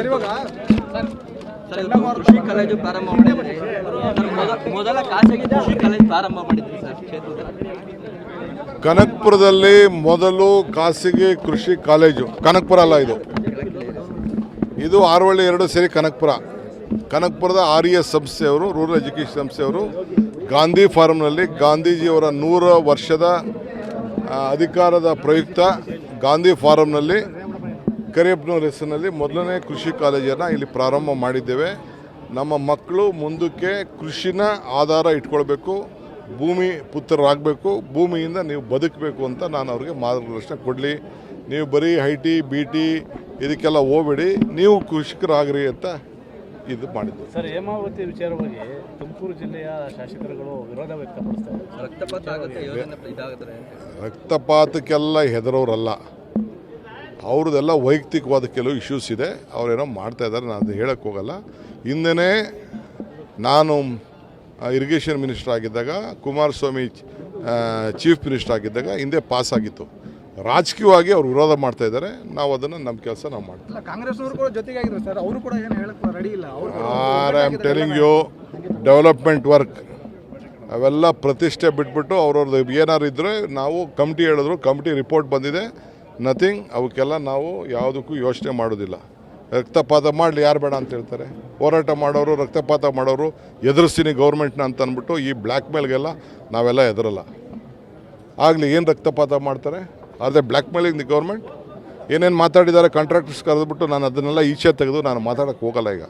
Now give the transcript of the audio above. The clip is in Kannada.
ಸರ್ ಇವಾಗ ಸರ್ ಇವತ್ತು ಕೃಷಿ ಕಾಲೇಜು ಪ್ರಾರಂಭ ಮಾಡಿದ್ರಿ. ಮೊದಲ ಖಾಸಗಿ ಕೃಷಿ ಕಾಲೇಜು ಪ್ರಾರಂಭ ಮಾಡಿದ್ರಿ ಸರ್ ಕ್ಷೇತ್ರದಲ್ಲಿ ಕನಕ್ಪುರದಲ್ಲಿ ಮೊದಲು ಖಾಸಗಿ ಕೃಷಿ ಕಾಲೇಜು ಕನಕ್ಪುರ ಅಲ್ಲ ಇದು. ಇದು ಆರವಳ್ಳಿ ಎರಡು ಸೇರಿ ಕನಕ್ಪುರ. ಕನಕ್ಪುರದ ಆರ್ ಇ ಎಸ್ ಸಂಸ್ಥೆಯವರು ರೂರಲ್ ಎಜುಕೇಷನ್ ಸಂಸ್ಥೆಯವರು ಗಾಂಧಿ ಫಾರ್ಮ್ನಲ್ಲಿ ಗಾಂಧೀಜಿಯವರ ನೂರ ವರ್ಷದ ಅಧಿಕಾರದ ಪ್ರಯುಕ್ತ ಗಾಂಧಿ ಫಾರಂನಲ್ಲಿ ಕರಿಯಪ್ಪನವ್ರ ಹೆಸರಿನಲ್ಲಿ ಮೊದಲನೇ ಕೃಷಿ ಕಾಲೇಜನ್ನು ಇಲ್ಲಿ ಪ್ರಾರಂಭ ಮಾಡಿದ್ದೇವೆ. ನಮ್ಮ ಮಕ್ಕಳು ಮುಂದಕ್ಕೆ ಕೃಷಿನ ಆಧಾರ ಇಟ್ಕೊಳ್ಬೇಕು ಭೂಮಿ ಪುತ್ರರಾಗಬೇಕು ಭೂಮಿಯಿಂದ ನೀವು ಬದುಕಬೇಕು ಅಂತ ನಾನು ಅವ್ರಿಗೆ ಮಾರ್ಗದರ್ಶನ ಕೊಡಲಿ. ನೀವು ಬರೀ ಐ ಟಿ ಬಿ ಟಿ ಇದಕ್ಕೆಲ್ಲ ಹೋಗ್ಬೇಡಿ ನೀವು ಕೃಷಿಕರಾಗ್ರಿ ಅಂತ ಇದು ಮಾಡಿದ್ದು. ಸರ್ ಹೇಮಾವತಿ ವಿಚಾರವಾಗಿ ತುಮಕೂರು ಜಿಲ್ಲೆಯ ಶಾಸಕರುಗಳು ವಿರೋಧ ವ್ಯಕ್ತಪಡಿಸ್ತಾರೆ ರಕ್ತಪಾತ ಆಗುತ್ತೆ ಯೋಜನೆ ಇದಾಗುತ್ತೆ ರಕ್ತಪಾತಕ್ಕೆಲ್ಲ ಹೆದರೋರಲ್ಲ. ಅವ್ರದ್ದೆಲ್ಲ ವೈಯಕ್ತಿಕವಾದ ಕೆಲವು ಇಶ್ಯೂಸ್ ಇದೆ. ಅವರೇನೋ ಮಾಡ್ತಾ ಇದ್ದಾರೆ ನಾನು ಅದು ಹೇಳಕ್ಕೆ ಹೋಗಲ್ಲ. ಹಿಂದೆ ನಾನು ಇರಿಗೇಷನ್ ಮಿನಿಸ್ಟರ್ ಆಗಿದ್ದಾಗ ಕುಮಾರಸ್ವಾಮಿ ಚೀಫ್ ಮಿನಿಸ್ಟರ್ ಆಗಿದ್ದಾಗ ಹಿಂದೆ ಪಾಸ್ ಆಗಿತ್ತು. ರಾಜಕೀಯವಾಗಿ ಅವ್ರು ವಿರೋಧ ಮಾಡ್ತಾ ಇದ್ದಾರೆ. ನಾವು ಅದನ್ನು ನಮ್ಮ ಕೆಲಸ ನಾವು ಮಾಡ್ತೀವಿ. I am telling you development work. ಅವೆಲ್ಲ ಪ್ರತಿಷ್ಠೆ ಬಿಟ್ಬಿಟ್ಟು ಅವ್ರವ್ರದ್ದು ಏನಾರು ಇದ್ದರೆ ನಾವು ಕಮಿಟಿ ಹೇಳಿದ್ರು ಕಮಿಟಿ ರಿಪೋರ್ಟ್ ಬಂದಿದೆ. ನಥಿಂಗ್ ಅವಕ್ಕೆಲ್ಲ ನಾವು ಯಾವುದಕ್ಕೂ ಯೋಚನೆ ಮಾಡೋದಿಲ್ಲ. ರಕ್ತಪಾತ ಮಾಡಲಿ ಯಾರು ಬೇಡ ಅಂತ ಹೇಳ್ತಾರೆ. ಹೋರಾಟ ಮಾಡೋರು, ರಕ್ತಪಾತ ಮಾಡೋರು ಎದುರಿಸ್ತೀನಿ ಗೌರ್ಮೆಂಟ್ನ ಅಂತ ಅಂದ್ಬಿಟ್ಟು ಈ ಬ್ಲ್ಯಾಕ್ ಮೇಲ್ಗೆಲ್ಲ ನಾವೆಲ್ಲ ಎದುರಲ್ಲ. ಆಗಲಿ ಏನು ರಕ್ತಪಾತ ಮಾಡ್ತಾರೆ? ಆದರೆ ಬ್ಲ್ಯಾಕ್ ಮೇಲಿಂಗ್ ದಿ ಗೌರ್ಮೆಂಟ್ ಏನೇನು ಮಾತಾಡಿದ್ದಾರೆ ಕಾಂಟ್ರಾಕ್ಟರ್ಸ್ ಕರೆದ್ಬಿಟ್ಟು ನಾನು ಅದನ್ನೆಲ್ಲ ಈಚೆ ತೆಗೆದು ನಾನು ಮಾತಾಡೋಕ್ಕೆ ಹೋಗಲ್ಲ ಈಗ.